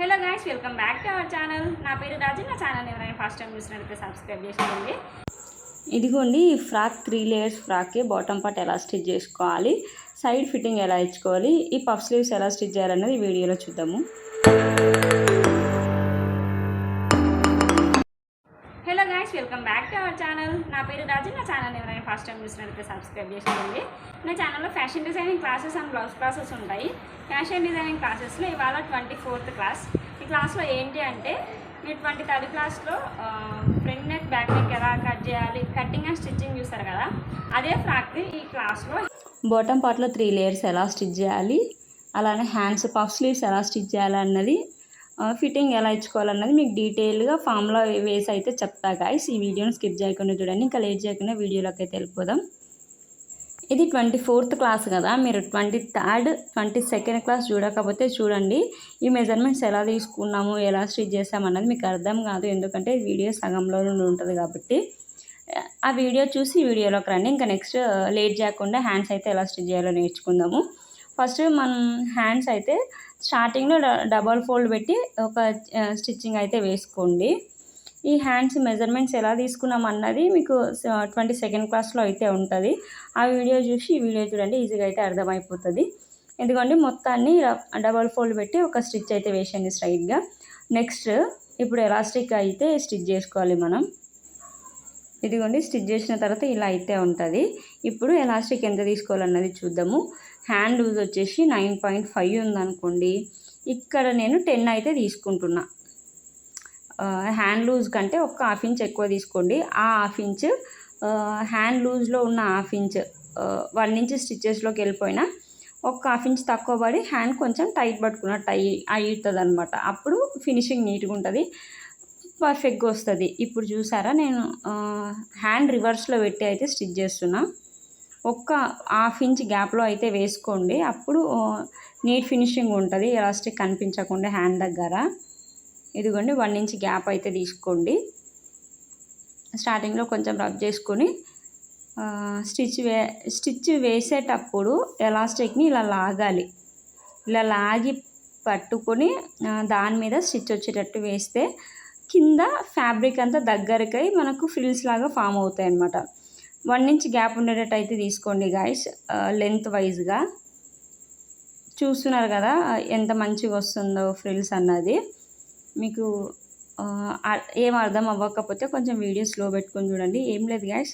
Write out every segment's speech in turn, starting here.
Hello guys welcome back to our channel. నా పేరు రాజు నా ఛానల్ ఎవరైనా ఫస్ట్ టైం చూసినట్లయితే సబ్స్క్రైబ్ చేసుకోండి. ఇదిగోండి ఈ ఫ్రాక్ త్రీ లేయర్స్ ఫ్రాక్కి బాటమ్ పార్ట్ ఎలా స్టిచ్ చేసుకోవాలి సైడ్ ఫిట్టింగ్ ఎలా ఇచ్చుకోవాలి ఈ పఫ్ స్లీవ్స్ ఎలా స్టిచ్ చేయాలన్నది ఈ వీడియోలో చూద్దాము. Guys welcome back to our channel నా పేరు రాజు. నా ఛానల్ ఎవరైనా ఫస్ట్ టైం చూసినట్లయితే సబ్స్క్రైబ్ చేసుకోండి నా ఛానల్లో fashion designing classes and blouse classes ఉంటాయి. ఫ్యాషన్ డిజైనింగ్ క్లాసెస్లో ఇవాళ ట్వంటీ ఫోర్త్ క్లాస్ ఈ క్లాస్లో ఏంటి అంటే మీరు ట్వంటీ థర్డ్ క్లాస్లో ఫ్రంట్ నెక్ బ్యాక్ నెక్ ఎలా కట్ చేయాలి? కటింగ్ అండ్ స్టిచ్చింగ్ చూస్తారు కదా? అదే ఫ్రాక్ని ఈ క్లాస్లో బాటమ్ పార్ట్లో త్రీ లేయర్స్ ఎలా స్టిచ్ చేయాలి? అలానే హ్యాండ్స్ పఫ్ స్లీవ్స్ ఎలా స్టిచ్ చేయాలి అన్నది ఫిట్టింగ్ ఎలా ఇచ్చుకోవాలన్నది మీకు డీటెయిల్గా ఫామ్లో వేసి అయితే చెప్తా గాయస్ ఈ వీడియోని స్కిప్ చేయకుండా చూడండి. ఇంకా లేట్ చేయకుండా వీడియోలోకి అయితే వెళ్ళిపోదాం. ఇది ట్వంటీ ఫోర్త్ క్లాస్ కదా. మీరు twenty third twenty second class చూడకపోతే చూడండి. ఈ మెజర్మెంట్స్ ఎలా తీసుకున్నాము ఎలా స్టిచ్ చేసామన్నది మీకు అర్థం కాదు. ఎందుకంటే వీడియో సగంలో నుండి ఉంటుంది కాబట్టి. ఆ వీడియో చూసి వీడియోలోకి రండి. ఇంకా నెక్స్ట్ లేట్ చేయకుండా హ్యాండ్స్ అయితే ఎలా స్టిచ్ చేయాలో నేర్చుకుందాము. ఫస్ట్ మనం హ్యాండ్స్ అయితే స్టార్టింగ్లో డబల్ ఫోల్డ్ పెట్టి ఒక స్టిచ్చింగ్ అయితే వేసుకోండి. ఈ హ్యాండ్స్ మెజర్మెంట్స్ ఎలా తీసుకున్నాం అన్నది మీకు ట్వంటీ సెకండ్ క్లాస్లో అయితే ఉంటుంది. ఆ వీడియో చూసి ఈ వీడియో చూడండి ఈజీగా అయితే అర్థమైపోతుంది. ఎందుకంటే మొత్తాన్ని డబల్ ఫోల్డ్ పెట్టి ఒక స్టిచ్ అయితే వేసేయండి స్ట్రైట్గా. నెక్స్ట్ ఇప్పుడు ఎలాస్టిక్ అయితే స్టిచ్ చేసుకోవాలి మనం. ఇదిగోండి స్టిచ్ చేసిన తర్వాత ఇలా అయితే ఉంటుంది. ఇప్పుడు ఎలాస్టిక్ ఎంత తీసుకోవాలన్నది చూద్దాము. హ్యాండ్ లూజ్ వచ్చేసి నైన్ పాయింట్ ఫైవ్ ఉందనుకోండి ఇక్కడ నేను టెన్ అయితే తీసుకుంటున్నా. హ్యాండ్ లూజ్ కంటే ఒక హాఫ్ ఇంచ్ ఎక్కువ తీసుకోండి. ఆ హాఫ్ ఇంచ్ హ్యాండ్ లూజ్లో ఉన్న హాఫ్ ఇంచ్ వన్ ఇంచ్ స్టిచ్చెస్లోకి వెళ్ళిపోయినా ఒక హాఫ్ ఇంచ్ తక్కువ పడి హ్యాండ్ కొంచెం టైట్ పట్టుకున్న టై అవుతుంది అనమాట అప్పుడు ఫినిషింగ్ నీట్గా ఉంటుంది పర్ఫెక్ట్గా వస్తుంది. ఇప్పుడు చూసారా నేను హ్యాండ్ రివర్స్లో పెట్టి అయితే స్టిచ్ చేస్తున్నా. ఒక్క హాఫ్ ఇంచ్ గ్యాప్లో అయితే వేసుకోండి. అప్పుడు నీట్ ఫినిషింగ్ ఉంటుంది. ఎలాస్టిక్ కనిపించకుండా హ్యాండ్ దగ్గర. ఇదిగోండి వన్ ఇంచ్ గ్యాప్ అయితే తీసుకోండి. స్టార్టింగ్లో కొంచెం రబ్ చేసుకొని స్టిచ్ వే స్టిచ్ వేసేటప్పుడు ఎలాస్టిక్ని ఇలా లాగాలి. ఇలా లాగి పట్టుకొని దాని మీద స్టిచ్ వచ్చేటట్టు వేస్తే కింద ఫ్యాబ్రిక్ అంతా దగ్గరకై మనకు ఫ్రిల్స్ లాగా ఫామ్ అవుతాయి అన్నమాట వన్ ఇంచ్ గ్యాప్ ఉండేటట్టు అయితే తీసుకోండి గాయస్ లెంత్ వైజ్గా చూస్తున్నారు కదా ఎంత మంచిగా వస్తుందో ఫ్రిల్స్ అన్నది. మీకు ఏం అర్థం అవ్వకపోతే కొంచెం వీడియో స్లో పెట్టుకొని చూడండి. ఏం లేదు గ్యాస్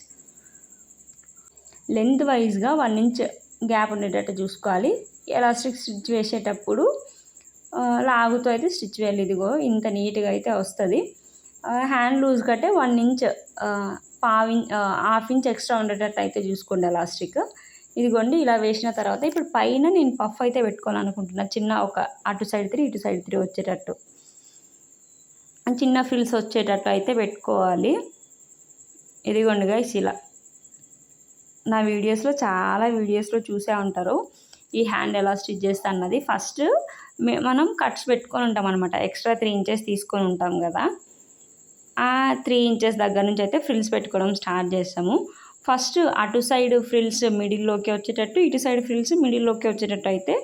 లెంత్ వైజ్గా వన్ ఇంచ్ గ్యాప్ ఉండేటట్టు చూసుకోవాలి. ఎలాస్టిక్ స్టిచ్ వేసేటప్పుడు లాగుతో అయితే స్టిచ్ వేయాలి ఇదిగో. ఇంత నీట్గా అయితే వస్తుంది. హ్యాండ్ లూజ్ కంటే వన్ ఇంచ్ పావు హాఫ్ ఇంచ్ ఎక్స్ట్రా ఉండేటట్టు అయితే చూసుకోండి ఎలాస్టిక్. ఇదిగోండి ఇలా వేసిన తర్వాత ఇప్పుడు పైన నేను పఫ్ అయితే పెట్టుకోవాలనుకుంటున్నా. చిన్న ఒక అటు సైడ్ త్రీ ఇటు సైడ్ త్రీ వచ్చేటట్టు. చిన్న ఫిల్స్ వచ్చేటట్టు అయితే పెట్టుకోవాలి. ఇదిగోండి గైస్ ఇలా. నా వీడియోస్లో చాలా వీడియోస్లో చూసే ఉంటారు ఈ హ్యాండ్ ఎలా స్టిచ్ చేస్తా అన్నది. ఫస్ట్ మనం కట్స్ పెట్టుకొని ఉంటాం అనమాట ఎక్స్ట్రా త్రీ ఇంచెస్ తీసుకొని ఉంటాం కదా. ఆ త్రీ ఇంచెస్ దగ్గర నుంచి అయితే ఫ్రిల్స్ పెట్టుకోవడం స్టార్ట్ చేస్తాము. ఫస్ట్ అటు సైడ్ ఫ్రిల్స్ మిడిల్లోకి వచ్చేటట్టు ఇటు సైడ్ ఫ్రిల్స్ మిడిల్లోకి వచ్చేటట్టు అయితే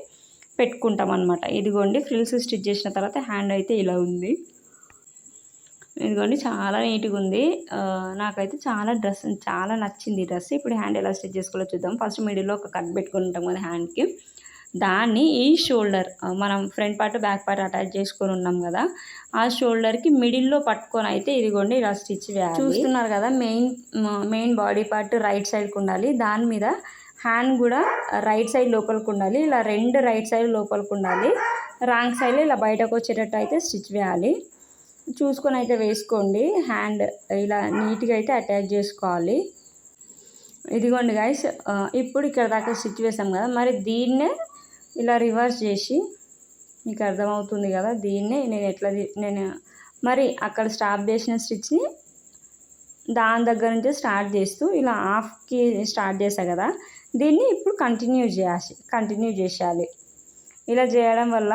పెట్టుకుంటాం అనమాట ఇదిగోండి ఫ్రిల్స్ స్టిచ్ చేసిన తర్వాత హ్యాండ్ అయితే ఇలా ఉంది. ఇదిగోండి చాలా నీట్గా ఉంది. నాకైతే చాలా డ్రెస్ చాలా నచ్చింది డ్రెస్ ఇప్పుడు హ్యాండ్ ఎలా స్టిచ్ చేసుకోవాలో చూద్దాం. ఫస్ట్ మిడిల్లో ఒక కట్ పెట్టుకుంటాం కదా హ్యాండ్కి దాన్ని ఈ షోల్డర్ మనం front part back part attach చేసుకొని ఉన్నాం కదా ఆ షోల్డర్కి మిడిల్లో పట్టుకొని అయితే ఇదిగోండి ఇలా స్టిచ్ వేయాలి. చూస్తున్నారు కదా main main body part right సైడ్కి ఉండాలి. దాని మీద హ్యాండ్ కూడా రైట్ సైడ్ లోపలికి ఉండాలి. ఇలా రెండు రైట్ సైడ్ లోపలికి ఉండాలి. రాంగ్ సైడ్ ఇలా బయటకు వచ్చేటట్టు అయితే స్టిచ్ వేయాలి. చూసుకొని అయితే వేసుకోండి. హ్యాండ్ ఇలా నీట్గా అయితే అటాచ్ చేసుకోవాలి. ఇదిగోండి గైస్ ఇప్పుడు ఇక్కడ దాకా స్టిచ్ వేసాం కదా మరి దీన్నే ఇలా రివర్స్ చేసి మీకు అర్థమవుతుంది కదా దీన్నే నేను ఎట్లా నేను మరి అక్కడ స్టాప్ చేసిన స్టిచ్ని దాని దగ్గర నుంచి స్టార్ట్ చేస్తూ ఇలా హాఫ్కి స్టార్ట్ చేసా కదా దీన్ని ఇప్పుడు కంటిన్యూ చేయాలి కంటిన్యూ చేసేయాలి. ఇలా చేయడం వల్ల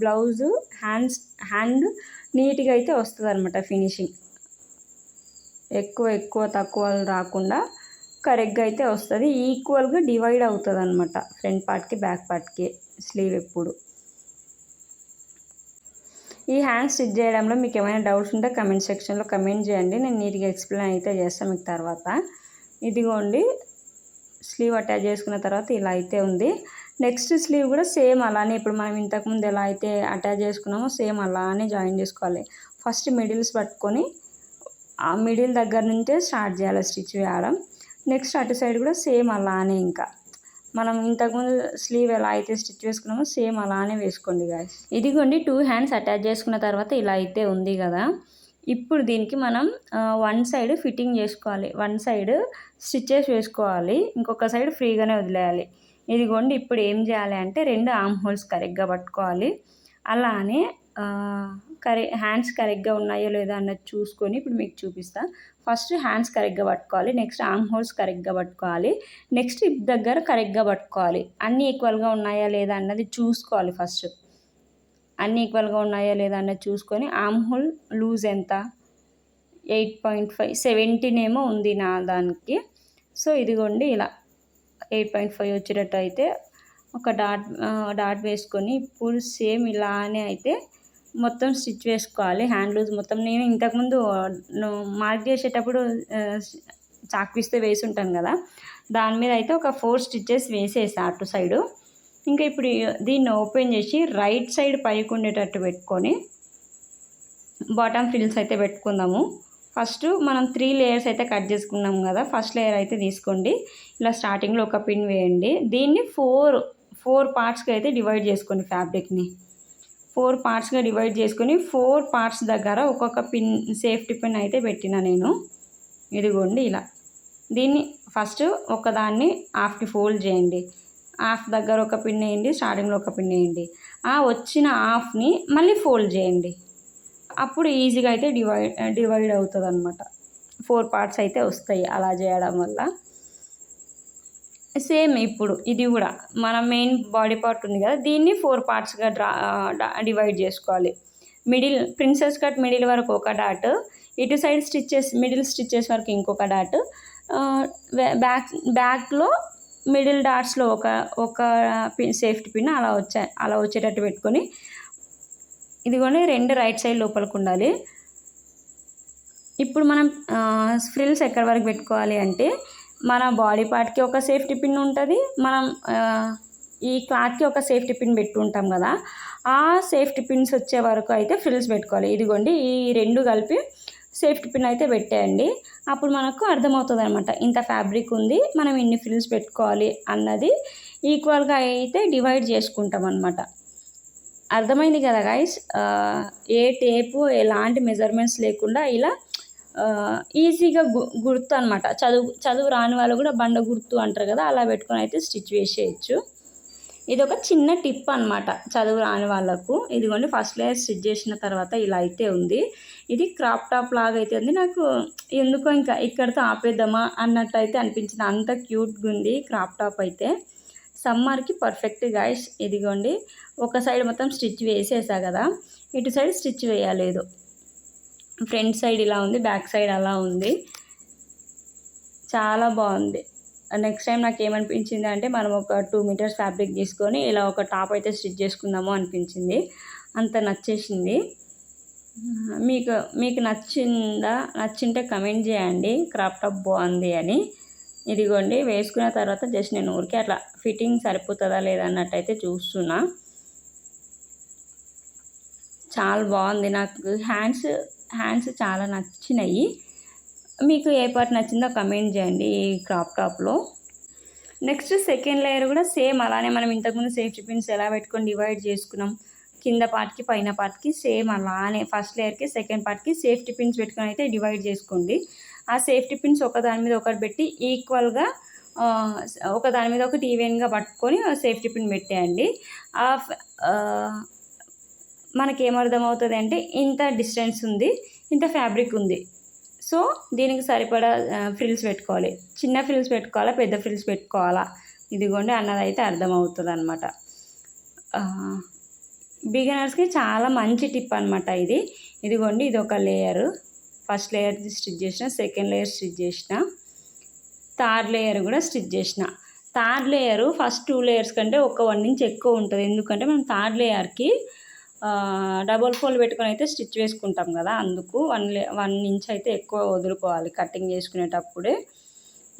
బ్లౌజు హ్యాండ్స్ హ్యాండ్ నీట్గా అయితే వస్తుంది అనమాట ఫినిషింగ్. ఎక్కువ ఎక్కువ తక్కువ రాకుండా కరెక్ట్గా అయితే వస్తుంది. ఈక్వల్గా డివైడ్ అవుతుంది అనమాట ఫ్రంట్ పార్ట్కి బ్యాక్ పార్ట్కి స్లీవ్ ఎప్పుడు. ఈ హ్యాండ్ స్టిచ్ చేయడంలో మీకు ఏమైనా డౌట్స్ ఉంటే కమెంట్ సెక్షన్లో కమెంట్ చేయండి. నేను నీట్గా ఎక్స్ప్లెయిన్ అయితే చేస్తాను మీకు తర్వాత. ఇదిగోండి స్లీవ్ అటాచ్ చేసుకున్న తర్వాత ఇలా అయితే ఉంది. నెక్స్ట్ స్లీవ్ కూడా సేమ్ అలానే ఇప్పుడు మనం ఇంతకుముందు ఎలా అయితే అటాచ్ చేసుకున్నామో సేమ్ అలానే జాయిన్ చేసుకోవాలి. ఫస్ట్ మిడిల్స్ పట్టుకొని ఆ మిడిల్ దగ్గర నుంచే స్టార్ట్ చేయాలి స్టిచ్ వేయడం. నెక్స్ట్ అటు సైడ్ కూడా సేమ్ అలానే ఇంకా. మనం ఇంతకుముందు స్లీవ్ ఎలా అయితే స్టిచ్ వేసుకున్నామో సేమ్ అలానే వేసుకోండి గాయస్ ఇదిగోండి టూ హ్యాండ్స్ అటాచ్ చేసుకున్న తర్వాత ఇలా అయితే ఉంది కదా. ఇప్పుడు దీనికి మనం వన్ సైడ్ ఫిట్టింగ్ చేసుకోవాలి. వన్ సైడ్ స్టిచ్చెస్ వేసుకోవాలి. ఇంకొక సైడ్ ఫ్రీగానే వదిలేయాలి. ఇదిగోండి ఇప్పుడు ఏం చేయాలి అంటే రెండు ఆమ్ హోల్స్ కరెక్ట్గా పట్టుకోవాలి. అలానే కరె హ్యాండ్స్ కరెక్ట్గా ఉన్నాయో లేదా అన్నది చూసుకొని ఇప్పుడు మీకు చూపిస్తా. ఫస్ట్ హ్యాండ్స్ కరెక్ట్గా పట్టుకోవాలి నెక్స్ట్ ఆర్మ్ హోల్స్ కరెక్ట్గా పట్టుకోవాలి నెక్స్ట్ హిప్ దగ్గర కరెక్ట్గా పట్టుకోవాలి. అన్నీ ఈక్వల్గా ఉన్నాయా లేదా అన్నది చూసుకోవాలి ఫస్ట్. అన్నీ ఈక్వల్గా ఉన్నాయా లేదా అన్నది చూసుకొని ఆర్మ్ హోల్ లూజ్ ఎంత? ఎయిట్ పాయింట్ ఫైవ్ సెవెంటీన్ ఏమో ఉంది నా దానికి. సో ఇదిగోండి ఇలా ఎయిట్ పాయింట్ ఫైవ్ వచ్చేటట్టు అయితే ఒక డాట్ డాట్ వేసుకొని ఇప్పుడు సేమ్ ఇలానే అయితే మొత్తం స్టిచ్ వేసుకోవాలి హ్యాండ్ లూజ్ మొత్తం. నేను ఇంతకుముందు మార్క్ చేసేటప్పుడు చాక్పీస్తే వేసి ఉంటాను కదా. దాని మీద అయితే ఒక ఫోర్ స్టిచ్చెస్ వేసేసా అటు సైడు. ఇంకా ఇప్పుడు దీన్ని ఓపెన్ చేసి రైట్ సైడ్ పైకి ఉండేటట్టు పెట్టుకొని బాటమ్ ఫిల్స్ అయితే పెట్టుకుందాము. ఫస్ట్ మనం త్రీ లేయర్స్ అయితే కట్ చేసుకున్నాం కదా. ఫస్ట్ లేయర్ అయితే తీసుకోండి. ఇలా స్టార్టింగ్లో ఒక పిన్ వేయండి. దీన్ని ఫోర్ ఫోర్ పార్ట్స్కి అయితే డివైడ్ చేసుకోండి ఫ్యాబ్రిక్ని. ఫోర్ పార్ట్స్గా డివైడ్ చేసుకొని ఫోర్ పార్ట్స్ దగ్గర ఒక్కొక్క పిన్ సేఫ్టీ పిన్ అయితే పెట్టిన నేను. ఇదిగోండి ఇలా. దీన్ని ఫస్ట్ ఒకదాన్ని హాఫ్కి ఫోల్డ్ చేయండి. హాఫ్ దగ్గర ఒక పిన్ వేయండి స్టార్టింగ్లో ఒక పిన్ వేయండి. ఆ వచ్చిన హాఫ్ని మళ్ళీ ఫోల్డ్ చేయండి. అప్పుడు ఈజీగా అయితే డివైడ్ డివైడ్ అవుతుంది అనమాట ఫోర్ పార్ట్స్ అయితే వస్తాయి అలా చేయడం వల్ల. సేమ్ ఇప్పుడు ఇది కూడా. మన మెయిన్ బాడీ పార్ట్ ఉంది కదా దీన్ని ఫోర్ పార్ట్స్గా డ్రా డివైడ్ చేసుకోవాలి. మిడిల్ ప్రిన్సెస్ కట్ మిడిల్ వరకు ఒక డాట్ ఇటు సైడ్ స్టిచ్చెస్ మిడిల్ స్టిచ్చెస్ వరకు ఇంకొక డాట్ బ్యాక్ బ్యాక్లో మిడిల్ డాట్స్లో ఒక ఒక పిన్ సేఫ్టీ పిన్ అలా వచ్చే అలా వచ్చేటట్టు పెట్టుకొని ఇదిగోని రెండు రైట్ సైడ్ లోపలికి ఉండాలి. ఇప్పుడు మనం ఫ్రిల్స్ ఎక్కడి వరకు పెట్టుకోవాలి అంటే మన బాడీ పార్ట్కి ఒక సేఫ్టీ పిన్ ఉంటుంది. మనం ఈ క్లాత్కి ఒక సేఫ్టీ పిన్ పెట్టుంటాం కదా. ఆ సేఫ్టీ పిన్స్ వచ్చే వరకు అయితే ఫ్రిల్స్ పెట్టుకోవాలి. ఇదిగోండి ఈ రెండు కలిపి సేఫ్టీ పిన్ అయితే పెట్టేయండి. అప్పుడు మనకు అర్థమవుతుంది అనమాట ఇంత ఫ్యాబ్రిక్ ఉంది మనం ఇన్ని ఫ్రిల్స్ పెట్టుకోవాలి అన్నది ఈక్వల్గా అయితే డివైడ్ చేసుకుంటాం అనమాట అర్థమైంది కదా గైస్? ఏ టేపు ఎలాంటి మెజర్మెంట్స్ లేకుండా ఇలా ఈజీగా గు గుర్తు అనమాట చదువు చదువు రాని వాళ్ళు కూడా బండ గుర్తు అంటారు కదా అలా పెట్టుకొని అయితే స్టిచ్ వేసేయచ్చు. ఇది ఒక చిన్న టిప్ అనమాట చదువు రాని వాళ్ళకు. ఇదిగోండి ఫస్ట్ లేయర్ స్టిచ్ చేసిన తర్వాత ఇలా అయితే ఉంది. ఇది క్రాప్ టాప్ లాగా అయితే ఉంది. నాకు ఎందుకో ఇంకా ఇక్కడితో ఆపేద్దామా అన్నట్టు అయితే అనిపించింది. అంత క్యూట్గా ఉంది క్రాప్ టాప్ అయితే. సమ్మర్కి పర్ఫెక్ట్ గాయస్. ఇదిగోండి ఒక సైడ్ మొత్తం స్టిచ్ వేసేసా కదా ఇటు సైడ్ స్టిచ్ వేయలేదు. ఫ్రంట్ సైడ్ ఇలా ఉంది బ్యాక్ సైడ్ అలా ఉంది. చాలా బాగుంది. నెక్స్ట్ టైం నాకు ఏమనిపించింది అంటే మనం ఒక టూ మీటర్స్ ఫ్యాబ్రిక్ తీసుకొని ఇలా ఒక టాప్ అయితే స్టిచ్ చేసుకుందాము అనిపించింది. అంత నచ్చేసింది. మీకు మీకు నచ్చిందా నచ్చింటే కమెంట్ చేయండి. క్రాప్ టాప్ బాగుంది అని. ఇదిగోండి వేసుకున్న తర్వాత జస్ట్ నేను ఊరికే అట్లా ఫిట్టింగ్ సరిపోతుందా లేదా అన్నట్టు అయితే చూస్తున్నా. చాలా బాగుంది నాకు. హ్యాండ్స్ హ్యాండ్స్ చాలా నచ్చినాయి. మీకు ఏ పార్ట్ నచ్చిందో కమెంట్ చేయండి ఈ క్రాప్ టాప్లో. నెక్స్ట్ సెకండ్ లేయర్ కూడా సేమ్ అలానే మనం ఇంతకుముందు సేఫ్టీ పిన్స్ ఎలా పెట్టుకొని డివైడ్ చేసుకున్నాం. కింద పార్ట్కి పైన పార్ట్కి సేమ్ అలానే ఫస్ట్ లేయర్కి సెకండ్ పార్ట్కి సేఫ్టీ పిన్స్ పెట్టుకొని అయితే డివైడ్ చేసుకోండి. ఆ సేఫ్టీ పిన్స్ ఒక దాని మీద ఒకటి పెట్టి ఈక్వల్గా ఒక దాని మీద ఒకటి ఈవెన్గా పట్టుకొని సేఫ్టీ పిన్ పెట్టేయండి. ఆ ఏమర్థమవుతుంది అంటే ఇంత డిస్టెన్స్ ఉంది ఇంత ఫ్యాబ్రిక్ ఉంది. సో దీనికి సరిపడా ఫ్రిల్స్ పెట్టుకోవాలి. చిన్న ఫ్రిల్స్ పెట్టుకోవాలా పెద్ద ఫ్రిల్స్ పెట్టుకోవాలా? ఇదిగోండి అన్నది అయితే అర్థమవుతుంది అనమాట బిగినర్స్కి చాలా మంచి టిప్ అనమాట ఇది. ఇదిగోండి ఇది ఒక లేయర్. ఫస్ట్ లేయర్ స్టిచ్ చేసిన సెకండ్ లేయర్ స్టిచ్ చేసిన థర్డ్ లేయర్ కూడా స్టిచ్ చేసిన. Third layer first two layers కంటే ఒక వన్ ఇంచ్ ఎక్కువ ఉంటుంది. ఎందుకంటే మనం థర్డ్ లేయర్కి డబుల్ ఫోల్డ్ పెట్టుకొని అయితే స్టిచ్ వేసుకుంటాం కదా అందుకు వన్ లే వన్ ఇంచ్ అయితే ఎక్కువ వదులుకోవాలి కటింగ్ చేసుకునేటప్పుడే.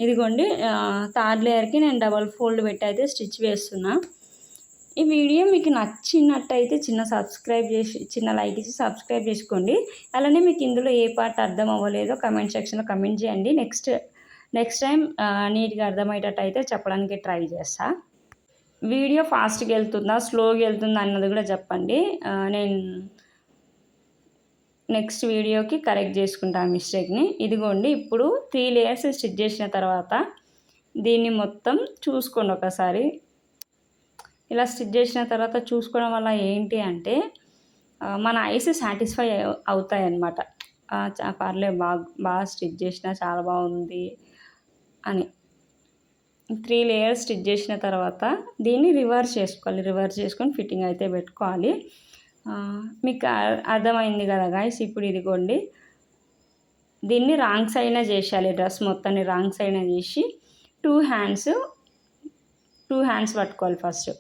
ఇదిగోండి థర్డ్ లేయర్కి నేను డబల్ ఫోల్డ్ పెట్టి అయితే స్టిచ్ వేస్తున్నా. ఈ వీడియో మీకు నచ్చినట్టయితే చిన్న సబ్స్క్రైబ్ చేసి చిన్న లైక్ ఇచ్చి సబ్స్క్రైబ్ చేసుకోండి. అలానే మీకు ఇందులో ఏ పార్ట్ అర్థం అవ్వలేదో కమెంట్ సెక్షన్లో కమెంట్ చేయండి. నెక్స్ట్ నెక్స్ట్ టైం నీట్గా అర్థమయ్యేటట్టు అయితే చెప్పడానికి ట్రై చేస్తాను వీడియో ఫాస్ట్గా వెళ్తుందా స్లోగా వెళ్తుందా అన్నది కూడా చెప్పండి. నేను నెక్స్ట్ వీడియోకి కరెక్ట్ చేసుకుంటాను మిస్టేక్ని ఇదిగోండి ఇప్పుడు త్రీ లేయర్స్ స్టిచ్ చేసిన తర్వాత దీన్ని మొత్తం చూసుకోండి ఒకసారి. ఇలా స్టిచ్ చేసిన తర్వాత చూసుకోవడం వల్ల ఏంటి అంటే మన ఐస్ సాటిస్ఫై అవుతాయి అన్నమాట పర్లేదు బాగా బాగా స్టిచ్ చేసిన చాలా బాగుంది అని. త్రీ లేయర్స్ స్టిచ్ చేసిన తర్వాత దీన్ని రివర్స్ చేసుకోవాలి. రివర్స్ చేసుకొని ఫిట్టింగ్ అయితే పెట్టుకోవాలి. మీకు అర్థమైంది కదా గాయస్ ఇప్పుడు ఇదిగోండి. దీన్ని రాంగ్ సైడ్న చేసేయాలి. డ్రెస్ మొత్తాన్ని రాంగ్ సైడ్న చేసి టూ హ్యాండ్స్ టూ హ్యాండ్స్ పట్టుకోవాలి ఫస్ట్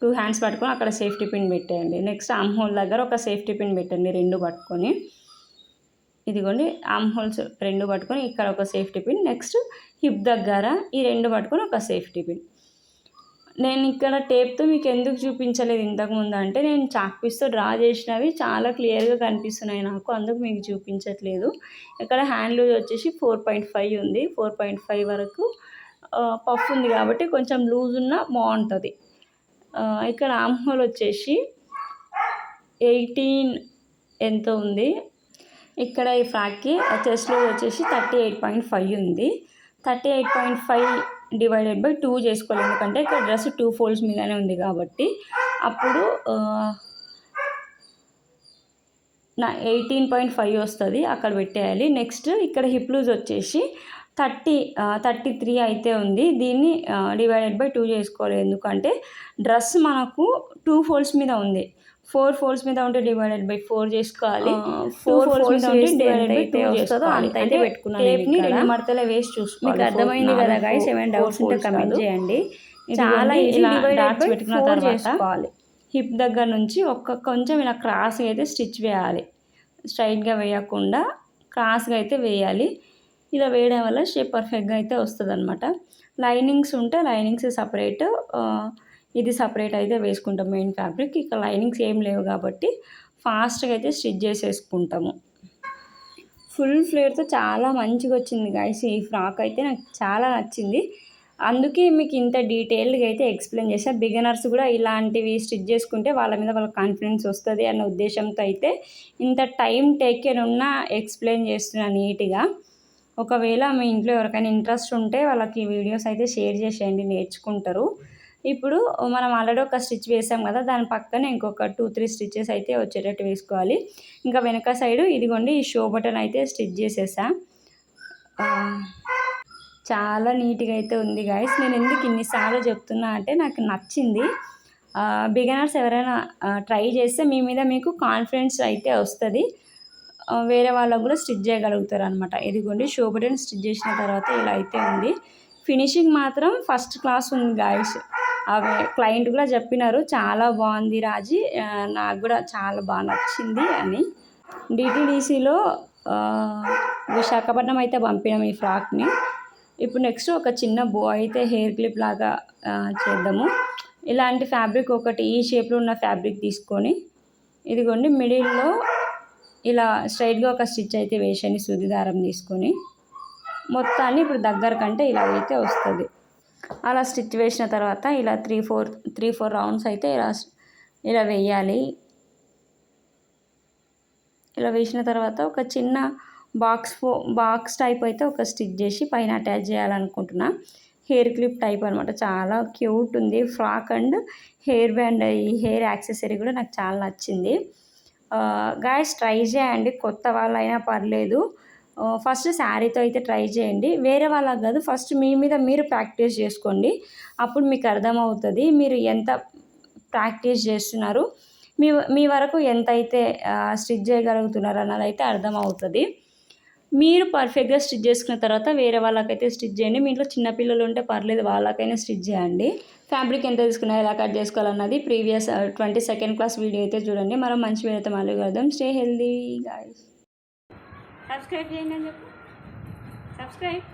టూ హ్యాండ్స్ పట్టుకొని అక్కడ సేఫ్టీ పిన్ పెట్టేయండి. నెక్స్ట్ ఆమ్ హోల్ దగ్గర ఒక సేఫ్టీ పిన్ పెట్టండి. రెండు పట్టుకొని. ఇదిగోండి ఆమ్ హోల్స్ రెండు పట్టుకొని ఇక్కడ ఒక సేఫ్టీ పిన్ నెక్స్ట్ హిప్ దగ్గర ఈ రెండు పట్టుకొని ఒక సేఫ్టీ పిన్ నేను ఇక్కడ టేప్తో మీకు ఎందుకు చూపించలేదు ఇంతకుముందు అంటే నేను చాక్ పీస్తో డ్రా చేసినవి చాలా క్లియర్గా కనిపిస్తున్నాయి నాకు అందుకు మీకు చూపించట్లేదు. ఇక్కడ హ్యాండ్ లూజ్ వచ్చేసి ఫోర్ పాయింట్ ఫైవ్ ఉంది. ఫోర్ పాయింట్ ఫైవ్ వరకు పఫ్ ఉంది కాబట్టి కొంచెం లూజ్ ఉన్నా బాగుంటుంది. ఇక్కడ ఆమ్ హోల్ వచ్చేసి ఎయిటీన్ ఎంత ఉంది. ఇక్కడ ఈ ఫ్రాక్కి చెస్ట్లో వచ్చేసి థర్టీ ఎయిట్ పాయింట్ ఫైవ్ ఉంది. Thirty eight point five divided by two చేసుకోవాలి. ఎందుకంటే ఇక్కడ డ్రెస్ టూ ఫోల్డ్స్ మీదనే ఉంది కాబట్టి అప్పుడు నా ఎయిటీన్ పాయింట్ ఫైవ్ వస్తుంది. అక్కడ పెట్టేయాలి. నెక్స్ట్ ఇక్కడ హిప్లూజ్ వచ్చేసి థర్టీ థర్టీ త్రీ అయితే ఉంది. దీన్ని డివైడెడ్ బై టూ చేసుకోవాలి. ఎందుకంటే డ్రెస్ మనకు టూ ఫోల్డ్స్ మీద ఉంది. ఫోర్ ఫోల్డ్స్ మీద ఉంటే డివైడెడ్ బై ఫోర్ చేసుకోవాలి. ఫోర్ ఫోల్డ్స్ మీద ఉంటే డివైడెడ్ బై టూ వస్తుందో? అంత అయితే పెట్టుకున్నాను టేప్ని రెండు మడతల వేసి చూసుకోవాలి. మీకు అర్థమైంది కదా గైస్ ఏమైనా డౌట్స్ ఉంటే కమెంట్ చేయండి. చాలా ఇలా డాట్స్ పెట్టుకున్న తర్వాత చేసుకోవాలి. హిప్ దగ్గర నుంచి ఒక్క కొంచెం ఇలా క్రాస్గా అయితే స్టిచ్ వేయాలి. స్ట్రైట్గా వేయకుండా క్రాస్గా అయితే వేయాలి. ఇలా వేయడం వల్ల షేప్ పర్ఫెక్ట్గా అయితే వస్తుంది అనమాట లైనింగ్స్ ఉంటే లైనింగ్స్ సపరేట్ ఇది సపరేట్ అయితే వేసుకుంటాం. మెయిన్ ఫ్యాబ్రిక్ ఇక లైనింగ్స్ ఏం లేవు కాబట్టి ఫాస్ట్గా అయితే స్టిచ్ చేసేసుకుంటాము. ఫుల్ ఫ్లేర్తో చాలా మంచిగా వచ్చింది గాయస్ ఈ ఫ్రాక్ అయితే నాకు చాలా నచ్చింది. అందుకే మీకు ఇంత డీటెయిల్గా అయితే ఎక్స్ప్లెయిన్ చేశా. బిగినర్స్ కూడా ఇలాంటివి స్టిచ్ చేసుకుంటే వాళ్ళ మీద వాళ్ళ కాన్ఫిడెన్స్ వస్తుంది అన్న ఉద్దేశంతో అయితే ఇంత టైం టేకెన్ ఉన్న ఎక్స్ప్లెయిన్ చేస్తున్నా నీట్గా. ఒకవేళ మీ ఇంట్లో ఎవరికైనా ఇంట్రెస్ట్ ఉంటే వాళ్ళకి వీడియోస్ అయితే షేర్ చేసేయండి నేర్చుకుంటారు. ఇప్పుడు మనం ఆల్రెడీ ఒక స్టిచ్ వేసాం కదా దాని పక్కన ఇంకొక టూ త్రీ స్టిచ్చెస్ అయితే వచ్చేటట్టు వేసుకోవాలి. ఇంకా వెనక సైడ్ ఇదిగోండి ఈ షో బటన్ అయితే స్టిచ్ చేసేసా. చాలా నీట్గా అయితే ఉంది గాయస్ నేను ఎందుకు ఇన్నిసార్లు చెప్తున్నా అంటే నాకు నచ్చింది. బిగినర్స్ ఎవరైనా ట్రై చేస్తే మీ మీద మీకు కాన్ఫిడెన్స్ అయితే వస్తుంది. వేరే వాళ్ళకు కూడా స్టిచ్ చేయగలుగుతారు అనమాట ఇదిగోండి షో బటన్ స్టిచ్ చేసిన తర్వాత ఇలా అయితే ఉంది. ఫినిషింగ్ మాత్రం ఫస్ట్ క్లాస్ ఉంది గాయస్ క్లయింట్ కూడా చెప్పినారు చాలా బాగుంది రాజీ నాకు కూడా చాలా బాగా నచ్చింది అని. డిటీడీసీలో విశాఖపట్నం అయితే పంపినాం ఈ ఫ్రాక్ని. ఇప్పుడు నెక్స్ట్ ఒక చిన్న బో అయితే హెయిర్ క్లిప్ లాగా చేద్దాము. ఇలాంటి ఫ్యాబ్రిక్ ఒకటి ఈ షేప్లో ఉన్న ఫ్యాబ్రిక్ తీసుకొని ఇదిగోండి మిడిల్లో ఇలా స్ట్రైట్గా ఒక స్టిచ్ అయితే వేసండి సుదిదారం తీసుకొని. మొత్తాన్ని ఇప్పుడు దగ్గర కంటే ఇలా అయితే వస్తుంది. అలా స్టిచ్ వేసిన తర్వాత ఇలా three four three four rounds అయితే ఇలా ఇలా వేయాలి. ఇలా వేసిన తర్వాత ఒక చిన్న బాక్స్ బాక్స్ టైప్ అయితే ఒక స్టిచ్ చేసి పైన అటాచ్ చేయాలనుకుంటున్నా. హెయిర్ క్లిప్ టైప్ అనమాట చాలా క్యూట్ ఉంది. ఫ్రాక్ అండ్ హెయిర్ బ్యాండ్ ఈ హెయిర్ యాక్సెసరీ కూడా నాకు చాలా నచ్చింది. గాయస్ ట్రై చేయండి. కొత్త వాళ్ళైనా పర్లేదు. ఫస్ట్ శారీతో అయితే ట్రై చేయండి. వేరే వాళ్ళకి కాదు ఫస్ట్ మీ మీద మీరు ప్రాక్టీస్ చేసుకోండి. అప్పుడు మీకు అర్థమవుతుంది మీరు ఎంత ప్రాక్టీస్ చేస్తున్నారు మీ మీ వరకు ఎంత అయితే స్టిచ్ చేయగలుగుతున్నారు అన్నది అయితే అర్థమవుతుంది. మీరు పర్ఫెక్ట్గా స్టిచ్ చేసుకున్న తర్వాత వేరే వాళ్ళకైతే స్టిచ్ చేయండి. మీ ఇంట్లో చిన్నపిల్లలు ఉంటే పర్లేదు వాళ్ళకైనా స్టిచ్ చేయండి. ఫ్యాబ్రిక్ ఎంత తీసుకున్నా ఎలా cut చేసుకోవాలన్నది previous twenty second class video అయితే చూడండి. మరో మంచి వీడియో అయితే మళ్ళీ కలుద్దాం. Stay healthy guys. సబ్స్క్రైబ్ చేయండి అని చెప్పు. సబ్స్క్రైబ్.